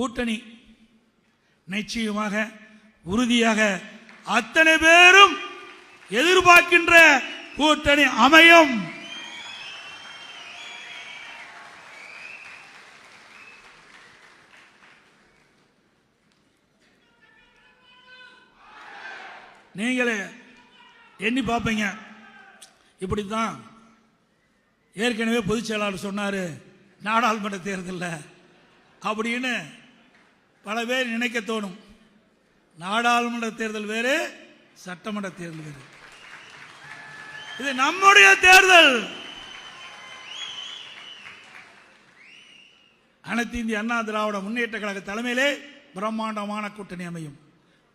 கூட்டணி. நிச்சயமாக உறுதியாக அத்தனை பேரும் எதிர்பார்க்கின்ற கூட்டணி அமையும். நீங்களே எண்ணி பார்ப்பீங்க. இப்படித்தான் ஏற்கனவே பொதுச் செயலாளர் சொன்னார் நாடாளுமன்ற தேர்தலில். அப்படின்னு பல பேர் நினைக்க தோணும். நாடாளுமன்ற தேர்தல் வேறு சட்டமன்ற தேர்தல் வேறு. இது நம்முடைய தேர்தல். அனைத்து இந்திய அண்ணா திராவிட முன்னேற்ற கழக தலைமையிலே பிரம்மாண்டமான கூட்டணி அமையும்.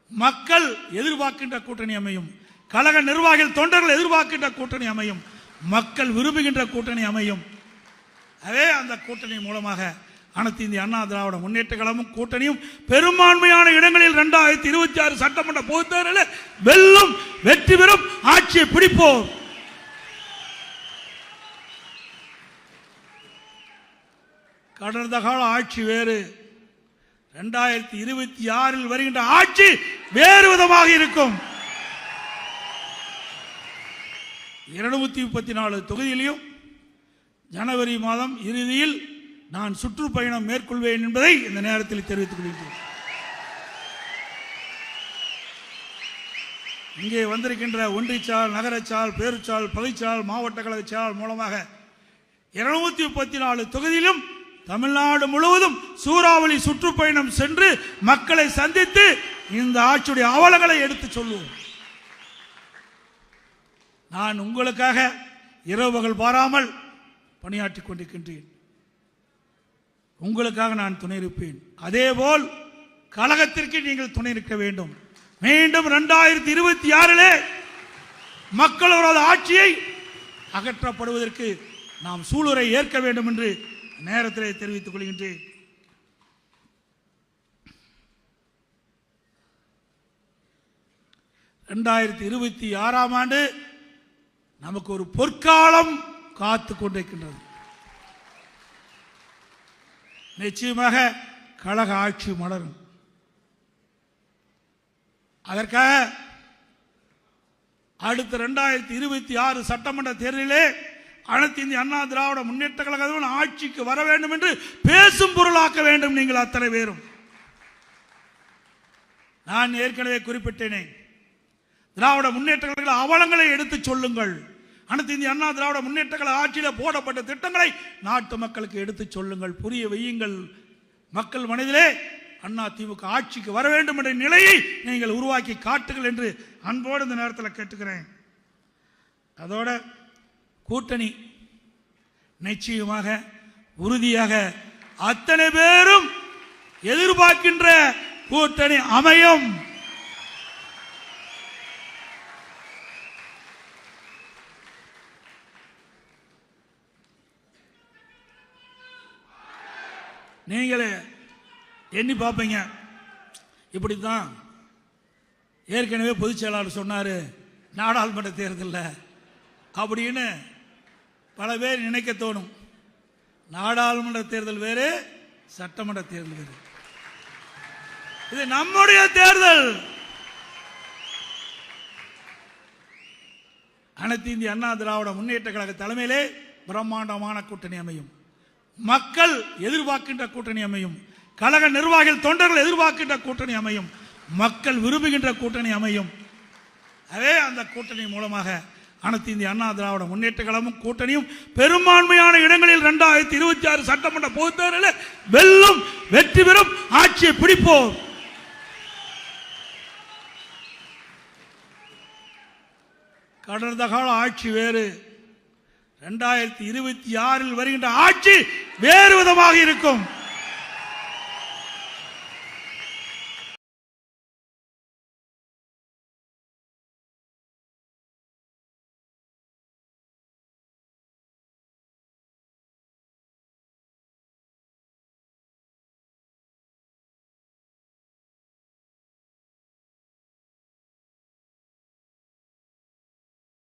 மக்கள் எதிர்பார்க்கின்ற கூட்டணி அமையும். கழக நிர்வாகிகள் தொண்டர்கள் எதிர்பார்க்கின்ற கூட்டணி அமையும். மக்கள் விரும்புகின்ற கூட்டணி அமையும். அதே அந்த கூட்டணி மூலமாக அனைத்து இந்திய அண்ணா திராவிட முன்னேற்ற கழகமும் கூட்டணியும் பெரும்பான்மையான இடங்களில் இரண்டாயிரத்தி இருபத்தி ஆறு சட்டமன்ற பொதுத்தேர்தலில் வெல்லும் வெற்றி பெறும் ஆட்சியை பிடிப்போம். கடந்த கால ஆட்சி வேறு. இரண்டாயிரத்தி இருபத்தி ஆறில் வருகின்ற ஆட்சி வேறு விதமாக இருக்கும். இருநூத்தி முப்பத்தி நாலு தொகுதியிலையும் ஜனவரி மாதம் இறுதியில் நான் சுற்றுப்பயணம் மேற்கொள்வேன் என்பதை இந்த நேரத்தில் தெரிவித்துக் கொள்கிறேன் இங்கே வந்திருக்கின்ற ஒன்றிச்சால் நகரச்சால் பேருச்சால் பகுதிச்சால் மாவட்ட கழகச்சால் மூலமாக இருநூத்தி முப்பத்தி நாலு தொகுதியிலும் தமிழ்நாடு முழுவதும் சூறாவளி சுற்றுப்பயணம் சென்று மக்களை சந்தித்து இந்த ஆட்சியுடைய அவலங்களை எடுத்துச் சொல்லுவோம். நான் உங்களுக்காக இரவுகள் பாராமல் பணியாற்றிக் கொண்டிருக்கின்றேன். உங்களுக்காக நான் துணை இருப்பேன். அதேபோல் கழகத்திற்கு நீங்கள் துணை இருக்க வேண்டும். மீண்டும் இரண்டாயிரத்தி இருபத்தி ஆறிலே மக்களோட ஆட்சியை அகற்றப்படுவதற்கு நாம் சூளுரை ஏற்க வேண்டும் என்று நேரத்திலே தெரிவித்துக் கொள்கின்றேன். ரெண்டாயிரத்தி இருபத்தி ஆறாம் ஆண்டு நமக்கு ஒரு பொற்காலம் காத்து கொண்டிருக்கின்றது. நிச்சயமாக கழக ஆட்சி மலரும். அதற்காக அடுத்த ரெண்டாயிரத்தி இருபத்தி ஆறு சட்டமன்ற தேர்தலிலே அனைத்து இந்திய அண்ணா திராவிட முன்னேற்ற கழகம் ஆட்சிக்கு வர வேண்டும் என்று பேசும் பொருளாக்க வேண்டும் நீங்கள் அத்தனை பேரும். நான் ஏற்கனவே குறிப்பிட்டேனே திராவிட முன்னேற்ற கழக அவலங்களை எடுத்துச் சொல்லுங்கள். அனைத்து இந்திய அண்ணா திராவிட முன்னேற்ற கழக ஆட்சியில் போடப்பட்ட திட்டங்களை நாட்டு மக்களுக்கு எடுத்துச் சொல்லுங்கள். புரிய வையுங்கள். மக்கள் மனதிலே அண்ணா திமுக ஆட்சிக்கு வர வேண்டும் என்ற நிலையை நீங்கள் உருவாக்கி காட்டுங்கள் என்று அன்போடு இந்த நேரத்தில் கேட்டுக்கிறேன். அதோட கூட்டணி நிச்சயமாக உறுதியாக அத்தனை பேரும் எதிர்பார்க்கின்ற கூட்டணி அமையும். நீங்களே எண்ணி பார்ப்பீங்க. இப்படி தான் ஏற்கனவே பொதுச் செயலாளர் சொன்னார் நாடாளுமன்ற தேர்தலில். அப்படின்னு பல பேர் நினைக்க தோணும். நாடாளுமன்ற தேர்தல் வேறு சட்டமன்ற தேர்தல் வேறு. இது நம்முடைய தேர்தல். அனைத்து இந்திய அண்ணா திராவிட முன்னேற்ற கழக தலைமையிலே பிரம்மாண்டமான கூட்டணி அமையும். மக்கள் எதிர்பார்க்கின்ற கூட்டணி அமையும். கழக நிர்வாகிகள் தொண்டர்கள் எதிர்பார்க்கின்ற கூட்டணி அமையும். மக்கள் விரும்புகின்ற கூட்டணி அமையும். அதே அந்த கூட்டணி மூலமாக அனைத்து இந்திய அண்ணா திராவிட முன்னேற்ற கழகமும் கூட்டணியும் பெரும்பான்மையான இடங்களில் இரண்டாயிரத்தி இருபத்தி ஆறு சட்டமன்ற பொதுத்தேர்தலில் வெல்லும் வெற்றி பெறும் ஆட்சியை பிடிப்போம். கடந்த கால ஆட்சி வேறு. இரண்டாயிரத்தி இருபத்தி ஆறில் வருகின்ற ஆட்சி வேறு விதமாக இருக்கும்.